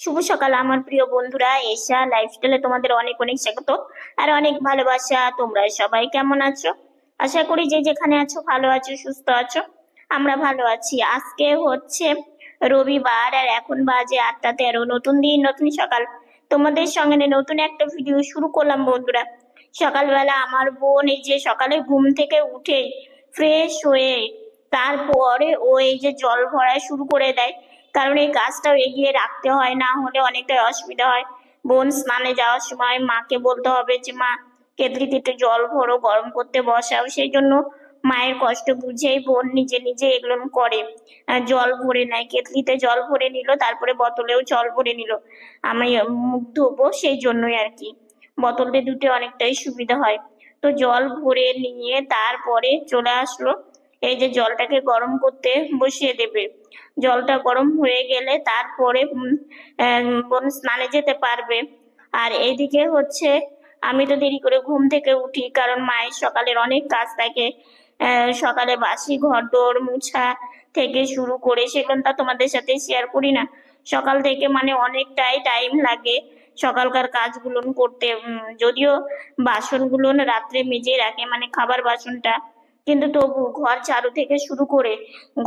শুভ সকাল, আমার প্রিয় বন্ধুরা। এশা লাইফস্টাইলে তোমাদের অনেক অনেক স্বাগত আর অনেক ভালোবাসা। তোমরা সবাই কেমন আছো? আশা করি যে যেখানে আছো ভালো আছো, সুস্থ আছো। আমরা ভালো আছি। আজকে হচ্ছে রবিবার আর এখন বাজে আটটা তেরো, নতুন দিন, নতুন সকাল। তোমাদের সঙ্গে নতুন একটা ভিডিও শুরু করলাম বন্ধুরা। সকালবেলা আমার বোন এই যে সকালে ঘুম থেকে উঠে ফ্রেশ হয়ে তারপরে ও এই যে জল ভরা শুরু করে দেয়। কারণ এই কাজটাও এগিয়ে রাখতে হয়, না হলে অনেকটাই অসুবিধা হয়। বোন স্নানে যাওয়ার সময় মাকে বলতে হবে যে, মা কেতলিতে একটু জল ভরো, গরম করতে বসাও। সেই জন্য মায়ের কষ্ট বুঝেই বোন নিজে নিজে এগুলো করে। জল ভরে নেয়। কেতলিতে জল ভরে নিল, তারপরে বোতলেও জল ভরে নিল। আমি মুখ ধোবো সেই জন্যই আর কি। বোতলটা দুটো অনেকটাই সুবিধা হয়। তো জল ভরে নিয়ে তারপরে চলে আসলো। এই যে জলটাকে গরম করতে বসিয়ে দেবে। জলটা গরম হয়ে গেলে তারপরে বোন স্নানে যেতে পারবে। আর এইদিকে হচ্ছে, আমি তো দেরি করে ঘুম থেকে উঠি, কারণ মায়ের সকালের অনেক কাজ থাকে। সকালে বাসি ঘর দোর মুছা থেকে শুরু করে সেগুলো তোমাদের সাথে শেয়ার করি না। সকাল থেকে মানে অনেকটাই টাইম লাগে সকালকার কাজগুলো করতে। যদিও বাসনগুলো রাত্রে মেজে রাখে মানে খাবার বাসনটা। কিন্তু তবু ঘর ঝাড়ু থেকে শুরু করে,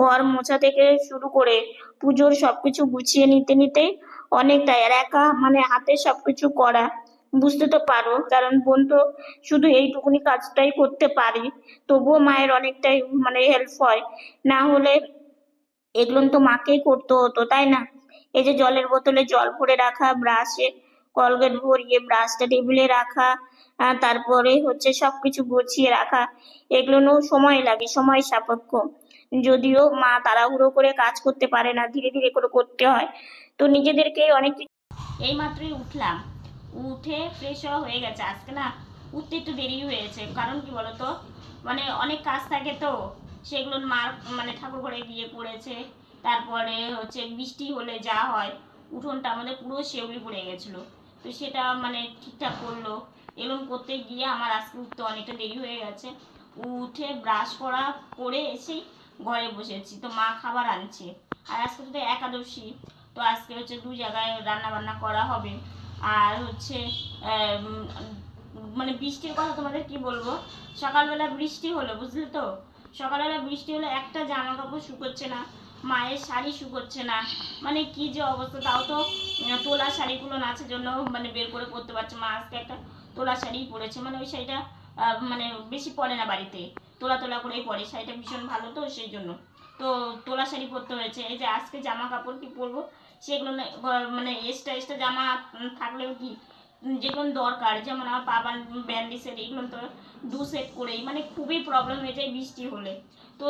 ঘর মোছা থেকে শুরু করে পুজোর সবকিছু গুছিয়ে নিতে নিতেই অনেকটাই আর একা মানে হাতে সবকিছু করা, বুঝতে তো পারো। কারণ বোন তো শুধু এইটুকুনি কাজটাই করতে পারি, তবুও মায়ের অনেকটাই মানে হেল্প হয়। না হলে এগুলো তো মাকেই করতে হতো, তাই না? এই যে জলের বোতলে জল ভরে রাখা, ব্রাশে কলগেট ভরিয়ে, ব্রাশটা টেবিলে রাখা তারপরে হচ্ছে সবকিছু গুছিয়ে রাখা। এগুলোও সময় লাগে, সময় সাপেক্ষ। যদিও মা তাড়াহুড়ো করে কাজ করতে পারে না, ধীরে ধীরে করে করতে হয়। তো নিজেদেরকে অনেক এই মাত্রই উঠলাম। উঠে ফ্রেশ হয়ে গেছে। আজকে না উঠতে একটু দেরি হয়েছে। কারণ কি বলতো? মানে অনেক কাজ থাকে তো। সেগুলো মার মানে ঠাকুর ঘরে গিয়ে পড়েছে তারপরে হচ্ছে বৃষ্টি হলে যা হয়, উঠোনটা আমাদের পুরো শেউলি পড়ে গেছিল। তো সেটা মানে ঠিকঠাক করল। এরকম করতে গিয়ে আমার আজকে উঠতে অনেকটা দেরি হয়ে গেছে। উঠে ব্রাশ করা করে এসেই ঘরে বসেছি। তো মা খাবার আনছে। আর আজকে তো একাদশী। তো আজকে হচ্ছে দু জায়গায় রান্না বান্না করা হবে। আর হচ্ছে মানে বৃষ্টির কথা তোমাদের কি বলব? সকালবেলা বৃষ্টি হলো, বুঝলে তো? সকালবেলা বৃষ্টি হলে একটা জামা কাপড় শুকোচ্ছে না। মায়ের শাড়ি শুকোচ্ছে না। মানে কি যে অবস্থা, তাও তো তোলা শাড়িগুলো নাচের জন্য মানে বের করে পরতে পারছে মা। আজকে একটা তোলা শাড়ি পরেছে মানে ওই শাড়িটা মানে বেশি পরে না বাড়িতে। তোলা তোলা করেই পরে, শাড়িটা ভীষণ ভালো তো সেই জন্য। তো তোলা শাড়ি পরতে হয়েছে, এই যে আজকে জামা কাপড় কি পরবো? সেগুলো মানে এক্সট্রা এক্সট্রা জামা থাকলেও কি যেগুলো দরকার যেমন আমার পাবান ব্যান্ডিসের এগুলো তো দু সেট করেই মানে খুবই প্রবলেম হয়ে যায় বৃষ্টি হলে। তো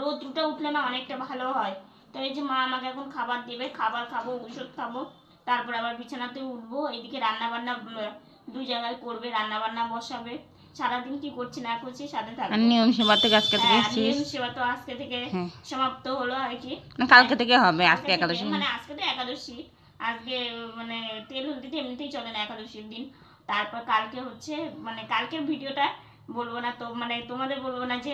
রোদটা উঠলে না অনেকটা ভালো হয়। তো এই যে মা আমাকে এখন খাবার দেবে খাবার খাব ওষুধ খাব তারপর আবার বিছানাতে উঠবো এইদিকে রান্না বান্না দুই জায়গায় করবে রান্না বান্না বসাবে। সারাদিন কি করছি না করছি সাথে থাকব। নিয়ম সেবা থেকে আজকে থেকে হ্যাঁ, এসেছিস? নিয়ম সেবা তো আজকে থেকে হ্যাঁ। সমাপ্ত হলো আর কি। কালকে থেকে হবে আজকে একাদশী। মানে আজকে তো একাদশী। আজকে মানে তেল হলদিতে এমনিতেই চলে না একাদশীর দিন। তারপর কালকে হচ্ছে মানে কালকের ভিডিওটা বলব না তো মানে তোমাদের বলব না যে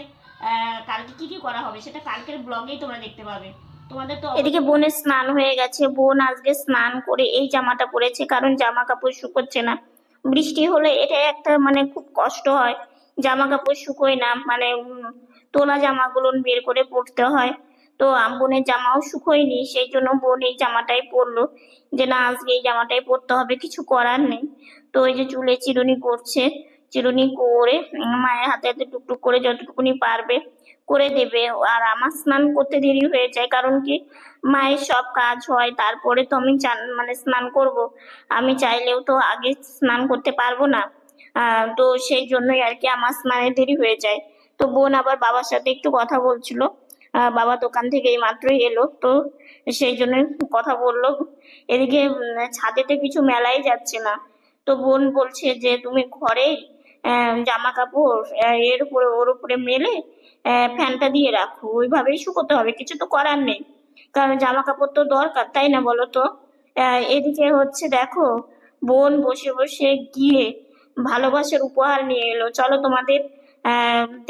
কালকে কি কি করা হবে সেটা কালকের ব্লগেই তোমরা দেখতে পাবে। তোমাদের তো এদিকে বোনের স্নান হয়ে গেছে বোন আজকে স্নান করে এই জামাটা পরেছে কারণ জামা কাপড় শুকোচ্ছে না। বৃষ্টি হলে এটা একটা মানে খুব কষ্ট হয়। জামা কাপড় শুকোয় না মানে তোলা জামাগুলো বের করে পরতে হয়। তো বোনের জামাও শুকোয়নি সেই জন্য বোন এই জামাটাই পরলো। যে না, আজকে এই জামাটাই পরতে হবে, কিছু করার নেই। তো এই যে চুলে চিরুনি করছে, চিরুনি করে মায়ের হাতে হাতে টুকটুক করে যতটুকুনি পারবে করে দেবে। আর আমার স্নান করতে দেরি হয়ে যায়, কারণ কি মায়ের সব কাজ হয়, তারপরে তো আমি মানে স্নান করব। আমি চাইলেও তো আগে স্নান করতে পারব না। তো সেই জন্যই আর কি আমার স্নানে দেরি হয়ে যায়। তো বোন আবার বাবার সাথে একটু কথা বলছিল। বাবা দোকান থেকে এই মাত্রই এলো। তো সেই জন্য কথা বলল। এদিকে ছাদেতে কিছু মেলাই যাচ্ছে না। তো বোন বলছে যে, তুমি ঘরে জামা কাপড় এর উপরে, ওর উপরে মেলে ফ্যানটা দিয়ে রাখো। ওইভাবেই শুকোতে হবে। কিছু তো করার নেই। কারণ জামা কাপড় তো দরকার, তাই না বলো তো? এদিকে হচ্ছে, দেখো, বোন বসে বসে গিয়ে ভালোবাসার উপহার নিয়ে এলো। চলো তোমাদের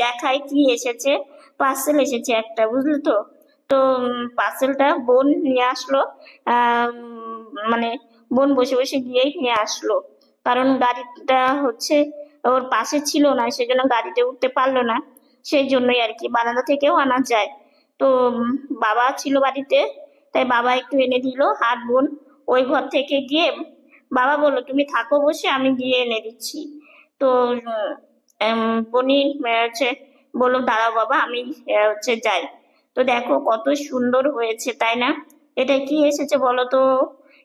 দেখায় কি এসেছে। পার্সেল এসেছে একটা বুঝলে তো? তো পার্সেলটা বোন নিয়ে আসলো মানে বোন বসে বসে গিয়েই নিয়ে আসলো। কারণ গাড়িটা হচ্ছে ওর পাশে ছিল না সেজন্য গাড়িতে উঠতে পারল না। সেই জন্যই আর কি বারান্দা থেকেও আনা যায়। তো বাবা ছিল বাড়িতে তাই বাবা একটু এনে দিল আর বোন ওই ঘর থেকে গিয়ে বাবা বলল তুমি থাকো বসে আমি গিয়ে এনে দিচ্ছি। তো উম, এম, বনি হচ্ছে বলল, দাঁড়াও বাবা, আমি হচ্ছে যাই। তো দেখো কত সুন্দর হয়েছে, তাই না? এটা কি এসেছে বলো তো?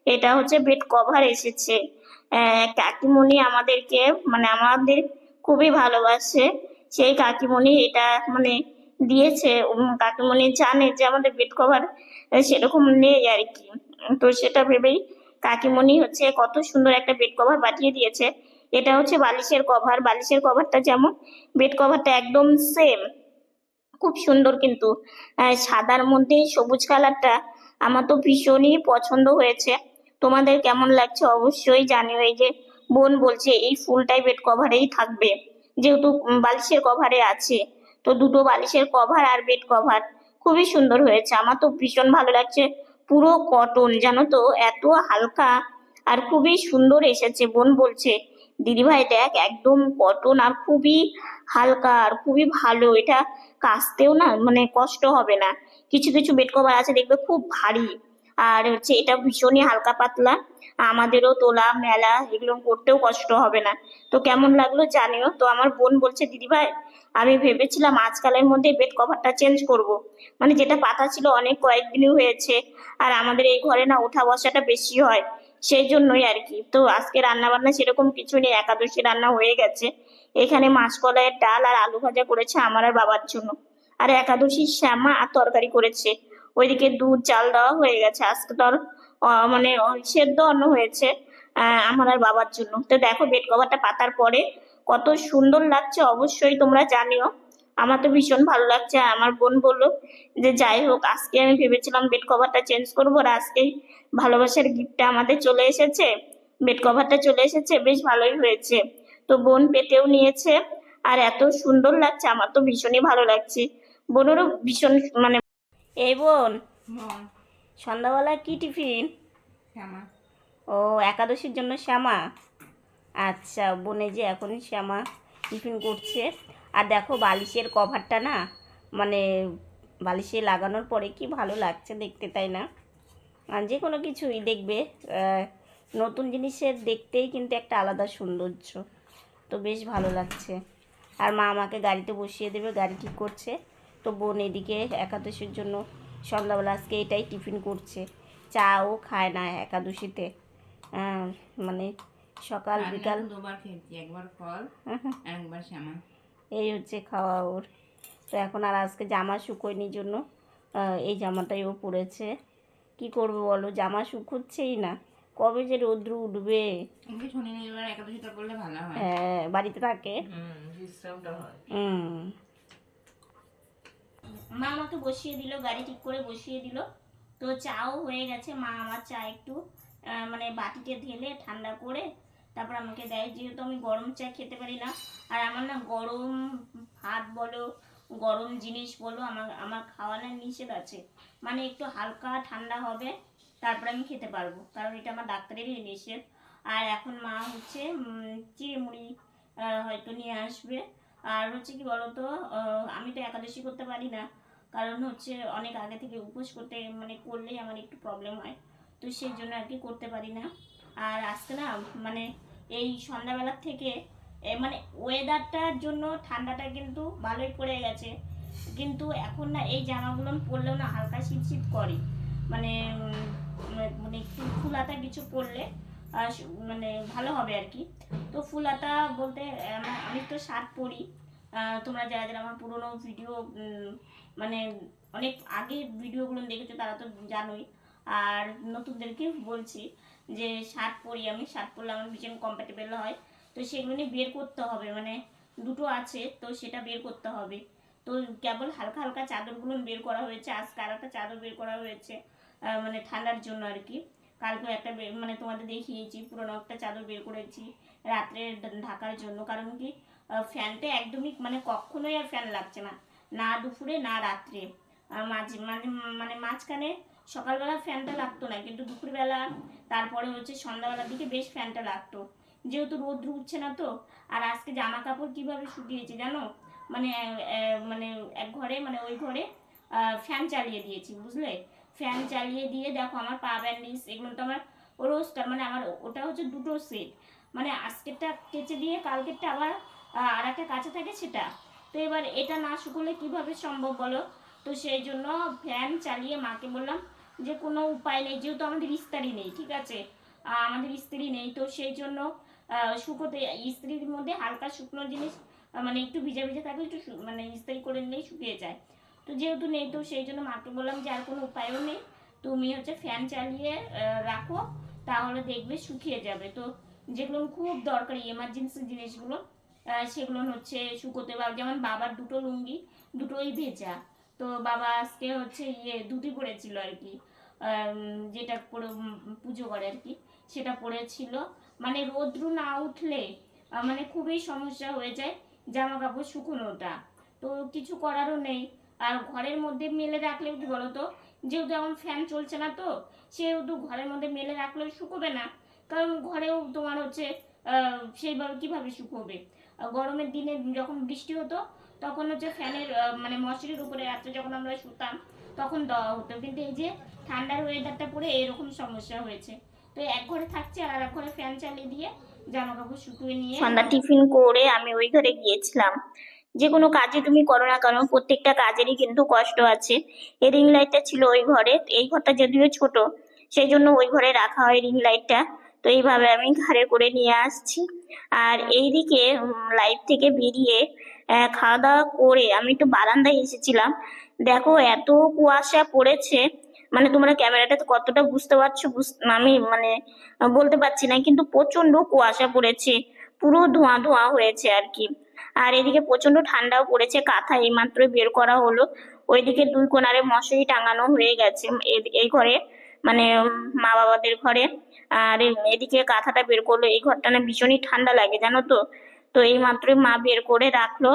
এটা হচ্ছে বেড কভার এসেছে। কাকিমণি আমাদেরকে মানে আমাদের খুবই ভালোবাসে। সেই কাকিমণি এটা মানে দিয়েছে। কাকিমণি জানে যে আমাদের বেড কভার সেরকম নেই আর কি। তো সেটা ভেবেই কাকিমণি হচ্ছে কত সুন্দর একটা বেড কভার পাঠিয়ে দিয়েছে। এটা হচ্ছে বালিশের কভার বালিশের কভারটা যেমন বেড কভারটা একদম সেম খুব সুন্দর কিন্তু। সাদার মধ্যে সবুজ কালারটা আমার তো ভীষণই পছন্দ হয়েছে। তোমাদের কেমন লাগছে অবশ্যই জানিও। এই যে বোন বলছে, এই ফুলটাই বেড কভারেই থাকবে। যেহেতু বালিশের কভারে আছে, তো দুটো বালিশের কভার আর বেড কভার খুবই সুন্দর হয়েছে। আমার তো ভীষণ ভালো লাগছে পুরো কটন জানো তো? এত হালকা আর খুবই সুন্দর এসেছে, বোন বলছে। দিদিভাই, দেখ, একদম কটন আর খুবই হালকা আর খুবই ভালো। এটা কাচতেও না মানে কষ্ট হবে না। কিছু কিছু বেড কভার আছে, দেখবে খুব ভারী। আর হচ্ছে এটা ভীষণই হালকা পাতলা। আমাদেরও তোলা, মেলা এগুলো করতেও কষ্ট হবে না। তো কেমন লাগল জানিও। তো আমার বোন বলছে, দিদিভাই, আমি ভেবেছিলাম আজকালের মধ্যে বেড কভারটা চেঞ্জ করব। মানে যেটা পাতা ছিল অনেক কয়েকদিনই হয়েছে। আর আমাদের এই ঘরে না ওঠা বসাটা বেশি হয়। সেই জন্যই আর কি। তো আজকে রান্না বান্না সেরকম কিছু নেই একাদশী রান্না হয়ে গেছে। এখানে মাসকলাইয়ের ডাল আর আলু ভাজা করেছে আমার আর বাবার জন্য। আর একাদশীর শ্যামা আর তরকারি করেছে। ওইদিকে দুধ চাল দেওয়া হয়ে গেছে। আজকে তো আর, মানে সেদ্ধ অন্ন হয়েছে আমার আর বাবার জন্য। তো দেখো বেড কভারটা পাতার পরে কত সুন্দর লাগছে। অবশ্যই তোমরা জানিও। আমার তো ভীষণ ভালো লাগছে। আমার বোন বলল যে যাই হোক আজকে আমি ভেবেছিলাম বেড কভারটা চেঞ্জ করব আর আজকেই ভালোবাসার গিফটটা আমাদের চলে এসেছে। বেড কভারটা চলে এসেছে বেশ ভালোই হয়েছে। তো বোন পেতেও নিয়েছে আর এত সুন্দর লাগছে আমার তো ভীষণই ভালো লাগছে। বোনেরও ভীষণ মানে এই বোন সন্ধ্যাবেলা কি টিফিন? ও একাদশীর জন্য শ্যামা? আচ্ছা বোনে যে এখন শ্যামা টিফিন করছে। আর দেখো বালিশের কভারটা না মানে বালিশে লাগানোর পরে কি ভালো লাগছে দেখতে তাই না? আর যে কোনো কিছুই দেখবে নতুন জিনিসের দেখতেই কিন্তু একটা আলাদা সৌন্দর্য। তো বেশ ভালো লাগছে। আর মা আমাকে গাড়িতে বসিয়ে দেবে গাড়ি ঠিক করছে। তো বোন এদিকে একাদশীর জন্য সন্ধ্যাবেলা আজকে এটাই টিফিন করছে। চাও খায় না একাদশীতে। মানে সকাল বিকাল দুবার খেয়েছি একবার ফল একবার শ্যামা। এই হচ্ছে খাওয়া ওর। তো এখন আর আজকে জামা শুকোয়নি জন্য আহ, এই জামাটাই ও পরেছে। কি করবে বলো জামা শুকোচ্ছেই না। কবে যে রৌদ্র উঠবে? হয়। হ্যাঁ বাড়িতে থাকে? হুম বিশ্রামটা হয়। হুম। মা আমাকে বসিয়ে দিল গাড়ি ঠিক করে বসিয়ে দিল। তো চাও হয়ে গেছে মা আমার চা একটু আহ, মানে বাটিতে ঢেলে ঠান্ডা করে তারপর আমাকে দেয় যেহেতু আমি গরম চা খেতে পারি না আর আমার না গরম ভাত বলো গরম জিনিস বলো আমার আমার খাওয়ানোর নিষেধ আছে। মানে একটু হালকা ঠান্ডা হবে তারপরে আমি খেতে পারব। কারণ এটা আমার ডাক্তারেরই নিষেধ। আর এখন মা হচ্ছে উম, চিড়ে মুড়ি হয়তো নিয়ে আসবে। আর হচ্ছে কি বলতো আমি তো একাদশী করতে পারি না। কারণ হচ্ছে অনেক আগে থেকে উপোস করতে মানে করলেই আমার একটু প্রবলেম হয়। তো সেই জন্য আর কি করতে পারি না। আর আজকে না মানে এই সন্ধ্যাবেলার থেকে মানে ওয়েদারটার জন্য ঠান্ডাটা কিন্তু ভালোই পড়ে গেছে। কিন্তু এখন না এই জামাগুলো পরলেও না হালকা শীত করে। মানে মানে একটু ফুলাতা কিছু পরলে মানে ভালো হবে আর কি। তো ফুলাতা বলতে আমার- আমি তো শার্ট পরি। তোমরা যারা যারা আমার পুরোনো ভিডিও মানে অনেক আগে ভিডিওগুলো দেখেছ তারা তো জানোই। আর নতুনদেরকে বলছি। যে শার্ট পরি আমি, শার্ট পরলে আমার ভীষণ কম্ফর্টেবল হয়। তো সেগুলো নিয়ে বের করতে হবে মানে দুটো আছে, তো সেটা বের করতে হবে। তো কেবল হালকা হালকা চাদরগুলো বের করা হয়েছে আজকে আর একটা চাদর বের করা হয়েছে মানে ঠান্ডার জন্য আর কি। কালকে একটা মানে তোমাদের দেখিয়েছি, পুরোনো একটা চাদর বের করেছি রাত্রে ঢাকার জন্য। কারণ কি ফ্যানটা একদমই মানে কখনোই আর ফ্যান লাগছে না না দুপুরে, না রাত্রে। মাঝে মাঝে মানে মাঝখানে সকালবেলা ফ্যানটা লাগতো না, কিন্তু দুপুরবেলা, তারপরে হচ্ছে সন্ধ্যাবেলার দিকে বেশ ফ্যানটা লাগতো। যেহেতু রোদ্র উঠছে না তো, আর আজকে জামা কাপড় কীভাবে শুকিয়েছি জানো? মানে মানে এক ঘরে মানে ওই ঘরে ফ্যান চালিয়ে দিয়েছি, বুঝলে? ফ্যান চালিয়ে দিয়ে দেখো আমার পা ব্যান্ডিস এগুলো তো আমার রোজকার মানে আমার ওটা হচ্ছে দুটো সেট। মানে আজকেরটা কেচে দিয়ে, কালকেরটা আবার আর একটা কাছে থাকে সেটা। তো এবার এটা না শুকোলে কীভাবে সম্ভব বলো? তো সেই জন্য ফ্যান চালিয়ে মাকে বললাম যে কোনো উপায় নেই, যেহেতু আমাদের ইস্তারি নেই, ঠিক আছে? আমাদের ইস্ত্রি নেই, তো সেই জন্য শুকোতে ইস্ত্রির মধ্যে হালকা শুকনো জিনিস মানে একটু ভিজে ভিজে থাকলে একটু মানে ইস্ত্রি করে নিলেই শুকিয়ে যায়। তো যেহেতু নেই, তো সেই জন্য মাকে বললাম যে আর কোনো উপায়ও নেই, তুমি হচ্ছে ফ্যান চালিয়ে রাখো, তাহলে দেখবে শুকিয়ে যাবে। তো যেগুলো খুব দরকারি এমার্জেন্সি জিনিসগুলো সেগুলো হচ্ছে শুকোতে বা, যেমন বাবার দুটো লুঙ্গি, দুটোই ভেজা। তো বাবা আজকে হচ্ছে ইয়ে ধুতি পরেছিল আর কি। যেটা পরে পুজো করে আর কি, সেটা পরেছিল মানে রোদ্রু না উঠলে মানে খুবই সমস্যা হয়ে যায় জামা কাপড় শুকোনোটা। তো কিছু করারও নেই। আর ঘরের মধ্যে মেলে রাখলে কি বলতো, যেহেতু এখন ফ্যান চলছে না তো, সেহেতু ঘরের মধ্যে মেলে রাখলেও শুকোবে না। কারণ ঘরেও তোমার হচ্ছে সেইভাবে কীভাবে শুকোবে? গরমের দিনে যখন বৃষ্টি হতো, তখন হচ্ছে ফ্যানের মানে মশারির উপরে রাত্রে যখন আমরা শুতাম তখন দেওয়া হতো। কিন্তু এই যে ঠান্ডার ওয়েদারটা পরে এরকম সমস্যা হয়েছে। তো এক ঘরে থাকছে আর এক ঘরে ফ্যান চালিয়ে দিয়ে জামা কাপড় শুকিয়ে নিয়ে সন্ধ্যা টিফিন করে আমি ওই ঘরে গিয়েছিলাম। যে কোনো কাজে তুমি করো না কেন প্রত্যেকটা কাজেরই কিন্তু কষ্ট আছে। এই রিং লাইটটা ছিল ওই ঘরে এই ঘরটা যদিও ছোট সেই জন্য ওই ঘরে রাখা হয় রিং লাইটটা তো এইভাবে আমি ঘাড়ে করে নিয়ে আসছি। আর এইদিকে লাইট থেকে বেরিয়ে খাওয়া দাওয়া করে আমি একটু বারান্দায় এসেছিলাম। দেখো, এত কুয়াশা পড়েছে। মানে তোমরা ক্যামেরাটাতে কতটা বুঝতে পারছ আমি মানে বলতে পারছি না, কিন্তু প্রচণ্ড কুয়াশা পড়েছে। পুরো ধোঁয়া ধোঁয়া হয়েছে আর কি। আর এদিকে প্রচণ্ড ঠান্ডাও পড়েছে, কাঁথা এইমাত্র বের করা হলো। ওইদিকে দুই কোনারে মশারি টাঙানো হয়ে গেছে এই ঘরে মানে মা বাবাদের ঘরে। আর এদিকে কাঁথাটা বের করল, এই ঘরটা না ভীষণই ঠান্ডা লাগে, জানো তো? তো এই মাত্রই মা বের করে রাখল।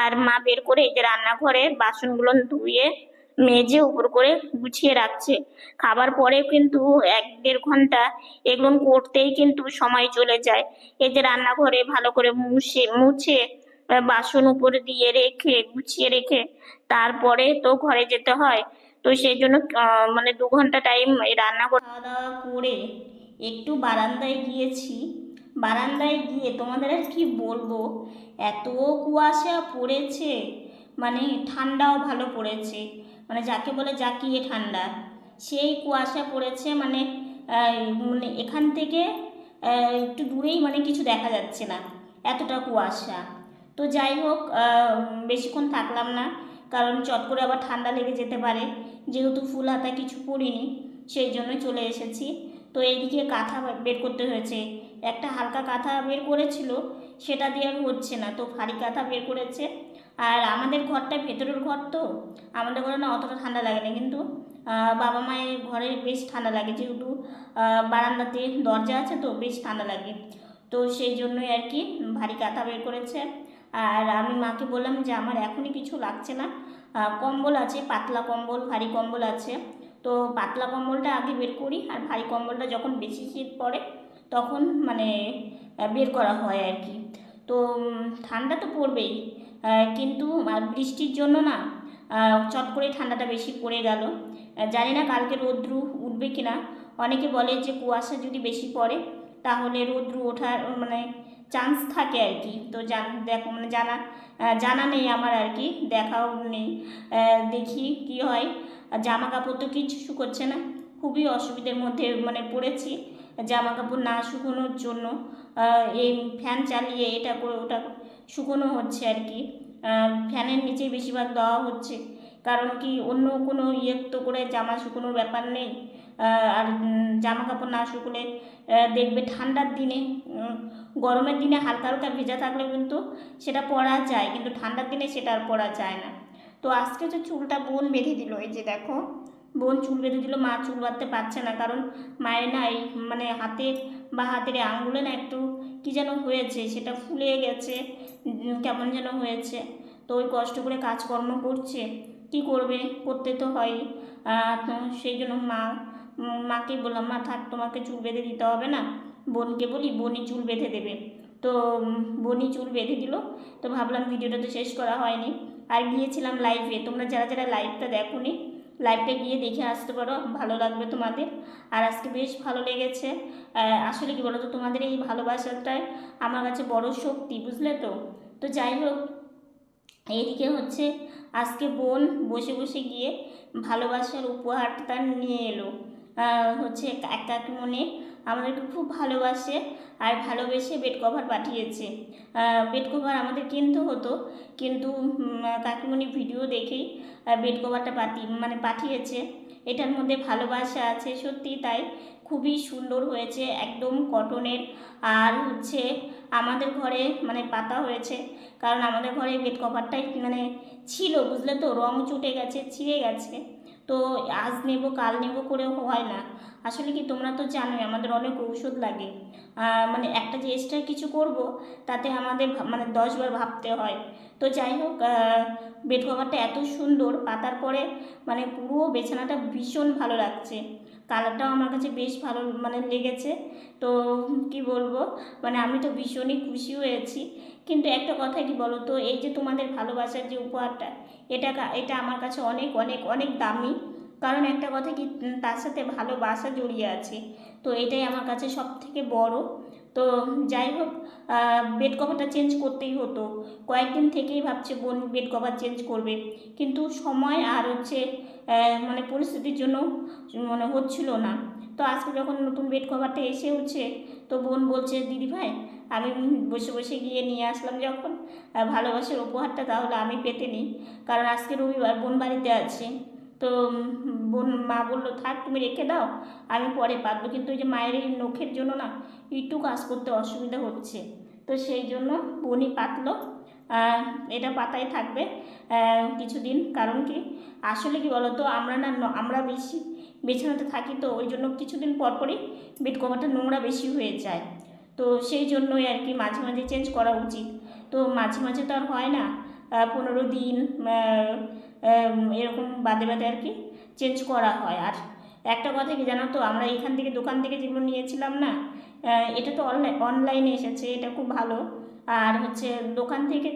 আর মা বের করে এই যে রান্নাঘরে বাসনগুলো ধুয়ে মেজে উপর করে গুছিয়ে রাখছে। খাবার পরে কিন্তু এক দেড় ঘণ্টা এগুলো করতেই কিন্তু সময় চলে যায়। এই যে রান্নাঘরে ভালো করে মুছে মুছে বাসন উপরে দিয়ে রেখে, গুছিয়ে রেখে তারপরে তো ঘরে যেতে হয়। তো সেই জন্য মানে দু ঘণ্টা টাইম রান্না করে খাওয়া দাওয়া করে একটু বারান্দায় গিয়েছি। বারান্দায় গিয়ে তোমাদের আর কি বলব? এত কুয়াশা পড়েছে মানে ঠান্ডাও ভালো পড়েছে মানে যাকে বলে জাকিয়ে ঠান্ডা। সেই কুয়াশা পড়েছে মানে মানে এখান থেকে একটু দূরেই মানে কিছু দেখা যাচ্ছে না, এতটা কুয়াশা। তো যাই হোক বেশিক্ষণ থাকলাম না, কারণ চট করে আবার ঠান্ডা লেগে যেতে পারে, যেহেতু ফুল হাতা কিছু পরিনি সেই জন্য চলে এসেছি। তো এইদিকে কাঁথা বের করতে হয়েছে একটা হালকা কাঁথা বের করেছিল, সেটা দিয়ে আর হচ্ছে না। তো ভারী কাঁথা বের করেছে। আর আমাদের ঘরটা ভেতরের ঘর তো, আমাদের ঘরে না অতটা ঠান্ডা লাগে না। কিন্তু বাবা মায়ের ঘরে বেশ ঠান্ডা লাগে। যেহেতু বারান্দাতে দরজা আছে তো, বেশ ঠান্ডা লাগে। তো সেই জন্যই আর কি ভারী কাঁথা বের করেছে। আর আমি মাকে বললাম যে, আমার এখনই কিছু লাগছে না। কম্বল আছে, পাতলা কম্বল, ভারী কম্বল আছে। তো পাতলা কম্বলটা আগে বের করি, আর ভারী কম্বলটা যখন বেশি শীত পড়ে তখন মানে বের করা হয় আর কি। তো ঠান্ডা তো পড়বেই। কিন্তু বৃষ্টির জন্য না চট করে ঠান্ডাটা বেশি পড়ে গেল। জানি না কালকে রৌদ্রু উঠবে কি না অনেকে বলে যে, কুয়াশা যদি বেশি পড়ে, তাহলে রৌদ্রু ওঠার মানে চান্স থাকে আর কি। তো জান, দেখ মানে জানা জানা নেই আমার আর কি, দেখাও নেই। দেখি কি হয়। জামা কাপড় তো কিছু শুকোচ্ছে না। খুবই অসুবিধার মধ্যে মানে পড়েছি। জামা কাপড় না শুকোনোর জন্য এই ফ্যান চালিয়ে এটা করে, ওটা শুকোনো হচ্ছে আর কি। ফ্যানের নিচেই বেশিরভাগ দেওয়া হচ্ছে। কারণ কি, অন্য কোনো ইয়ে তো করে জামা শুকোনোর ব্যাপার নেই। আর জামা কাপড় না শুকলে দেখবে ঠান্ডার দিনে গরমের দিনে হালকা হালকা ভেজা থাকলে কিন্তু সেটা পরা যায়, কিন্তু ঠান্ডার দিনে সেটা আর পরা যায় না। তো আজকে যে চুলটা বোন বেঁধে দিল, এই যে দেখো বোন চুল বেঁধে দিল মা চুল বাঁধতে পারছে না, কারণ মায়ের না এই মানে হাতে বা হাতের আঙুলে না একটু কি যেন হয়েছে, সেটা ফুলে গেছে কেমন যেন হয়েছে। তো ওই কষ্ট করে কাজকর্ম করছে, কি করবে? করতে তো হয় সেই জন্য মা মাকে বললাম, মা, থাক, তোমাকে চুল বেঁধে দিতে হবে না। বোনকে বলি, বোনই চুল বেঁধে দেবে। তো বোনই চুল বেঁধে দিল। তো ভাবলাম ভিডিওটা তো শেষ করা হয়নি। আর গিয়েছিলাম লাইভে তোমরা যারা যারা লাইভটা দেখোনি লাইভটা গিয়ে দেখে আসতে পারো, ভালো লাগবে তোমাদের। আর আজকে বেশ ভালো লেগেছে। আসলে কি বলো তো তোমাদের এই ভালোবাসাটাই আমার কাছে বড় শক্তি, বুঝলে তো? তো যাই হোক এইদিকে হচ্ছে আজকে বোন বসে বসে গিয়ে ভালোবাসার উপহারটা নিয়ে এলো। হচ্ছে এক কাকিমনে আমাদেরকে খুব ভালোবাসে আর ভালোবেসে বেড কভার পাঠিয়েছে। বেড কভার আমাদের কিনতে হতো, কিন্তু কাকিমণি ভিডিও দেখেই বেড কভারটা পাতি মানে পাঠিয়েছে। এটার মধ্যে ভালোবাসা আছে সত্যি তাই। খুবই সুন্দর হয়েছে, একদম কটনের আর হচ্ছে আমাদের ঘরে মানে পাতা হয়েছে, কারণ আমাদের ঘরে বেড কভারটাই মানে ছিল, বুঝলে তো? রং চুটে গেছে, ছিঁড়ে গেছে। তো আজ নেব, কাল নেব করেও হয় না। আসলে কি তোমরা তো জানোই, আমাদের অনেক ঔষধ লাগে। মানে একটা যে এক্সট্রা কিছু করব, তাতে আমাদের মানে দশবার ভাবতে হয়। তো যাই হোক বেড কভারটা এত সুন্দর, পাতার পরে মানে পুরো বিছানাটা ভীষণ ভালো লাগছে। কালারটাও আমার কাছে বেশ ভালো মানে লেগেছে। তো কি বলব? মানে আমি তো ভীষণই খুশি হয়েছি। কিন্তু একটা কথা কি বলো তো এই যে তোমাদের ভালোবাসার যে উপহারটা, এটা এটা আমার কাছে অনেক অনেক অনেক দামি। কারণ একটা কথা কি তার সাথে ভালোবাসা জড়িয়ে আছে। তো এটাই আমার কাছে সব থেকে বড়। তো যাই হোক বেড কভারটা চেঞ্জ করতেই হতো। কয়েকদিন থেকেই ভাবছে, বোন বেড কভার চেঞ্জ করবে। কিন্তু সময় আর হচ্ছে মানে পরিস্থিতির জন্য মানে হচ্ছিল না। তো আজকে যখন নতুন বেড কভারটা এসে হচ্ছে তো বোন বলছে, দিদি ভাই, আমি বসে বসে গিয়ে নিয়ে আসলাম যখন। ভালোবাসার উপহারটা তাহলে আমি পেতে নিই। কারণ আজকে রবিবার, বোন বাড়িতে আছে। তো বোন, মা বলল, থাক, তুমি রেখে দাও, আমি পরে পাতবো কিন্তু ওই যে মায়ের এই নখের জন্য না, একটু কাজ করতে অসুবিধা হচ্ছে। তো সেই জন্য বোনই পাতলো। এটা পাতায় থাকবে কিছুদিন। কারণ কি, আসলে কি বলতো, আমরা না, আমরা বেশি বিছানাতে থাকি তো, ওই জন্য কিছুদিন পর পরই বেড কভারটা নোংরা বেশি হয়ে যায়। তো সেই জন্যই আর কি মাঝে মাঝে চেঞ্জ করা উচিত। তো মাঝে মাঝে তো আর হয় না পনেরো দিন এরকম বাদে বাদে আর কি চেঞ্জ করা হয়। আর একটা কথা কি জানো তো, আমরা এখান থেকে দোকান থেকে যেগুলো নিয়েছিলাম না এটা তো অনলাইন এসেছে, এটা খুব ভালো। আর হচ্ছে দোকান থেকে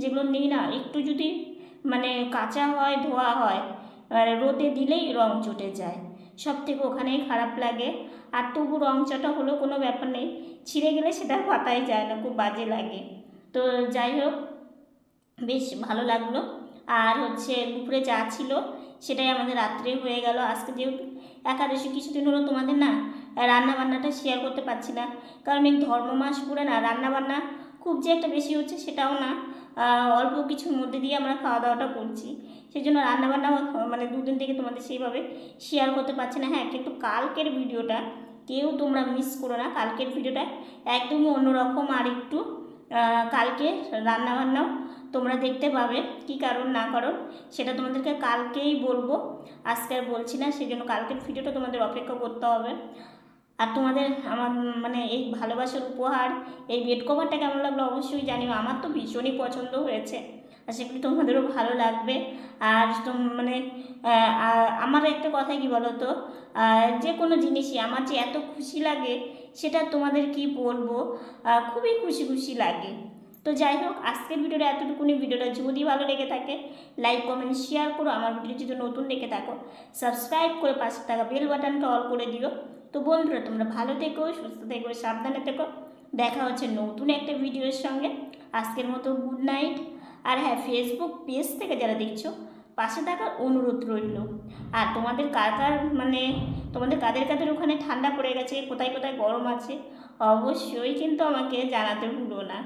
যেগুলো নিই না, একটু যদি মানে কাঁচা হয়, ধোয়া হয় আর রোদে দিলেই রং চটে যায়। সব থেকে ওখানেই খারাপ লাগে। আর তবু রং চটা হলেও কোনো ব্যাপার নেই, ছিঁড়ে গেলে সেটা পাতায় যায় না, খুব বাজে লাগে। তো যাই হোক, বেশ ভালো লাগল। আর হচ্ছে দুপুরে যা ছিল সেটাই আমাদের রাত্রে হয়ে গেল। আজকে যেহেতু একাদশী, কিছুদিন হলো তোমাদের না রান্না বান্নাটা শেয়ার করতে পারছি না। কারণ এই ধর্ম মাস পুরে না রান্না বান্না খুব যে একটা বেশি হচ্ছে সেটাও না। অল্প কিছুর মধ্যে দিয়ে আমরা খাওয়া দাওয়াটা করছি। সেই জন্য রান্নাবান্না মানে দুদিন থেকে তোমাদের সেইভাবে শেয়ার করতে পারছি না। হ্যাঁ কিন্তু কালকের ভিডিওটা কেউ তোমরা মিস করো না। কালকের ভিডিওটা একদমই অন্যরকম আর একটু কালকে রান্নাবান্নাও তোমরা দেখতে পাবে কি কারণ না কারণ, সেটা তোমাদেরকে কালকেই বলব। আজকে আর বলছি না সেই জন্য কালকের ভিডিওটা তোমাদের অপেক্ষা করতে হবে। আর তোমাদের আমার মানে এই ভালোবাসার উপহার, এই বেড কভারটা কেমন লাগল অবশ্যই জানিও। আমার তো ভীষণই পছন্দ হয়েছে। আর সেগুলি তোমাদেরও ভালো লাগবে। আর মানে আমার একটা কথা কি বলো তো যে কোনো জিনিসই আমার যে এত খুশি লাগে, সেটা তোমাদের কি বলব? খুবই খুশি খুশি লাগে। তো যাই হোক, আজকের ভিডিওটা এতটুকুনি। ভিডিওটা যদি ভালো লেগে থাকে লাইক কমেন্ট শেয়ার করো। আমার ভিডিও যদি নতুন দেখে থাকো সাবস্ক্রাইব করে পাশে থাকা বেল বাটনটা অল করে দিও। তো বন্ধুরা, তোমরা ভালো থেকো, সুস্থ থেকো, সাবধানে থেকো। দেখা হচ্ছে নতুন একটা ভিডিওর সঙ্গে। আজকের মতো গুড নাইট আর হ্যাঁ ফেসবুক পেজ থেকে যারা দেখছ, পাশে থাকার অনুরোধ রইল। আর তোমাদের কার কার মানে তোমাদের কাদের কাদের ওখানে ঠান্ডা পড়ে গেছে, কোথায় কোথায় গরম আছে, অবশ্যই কিন্তু আমাকে জানাতে ভুলো না।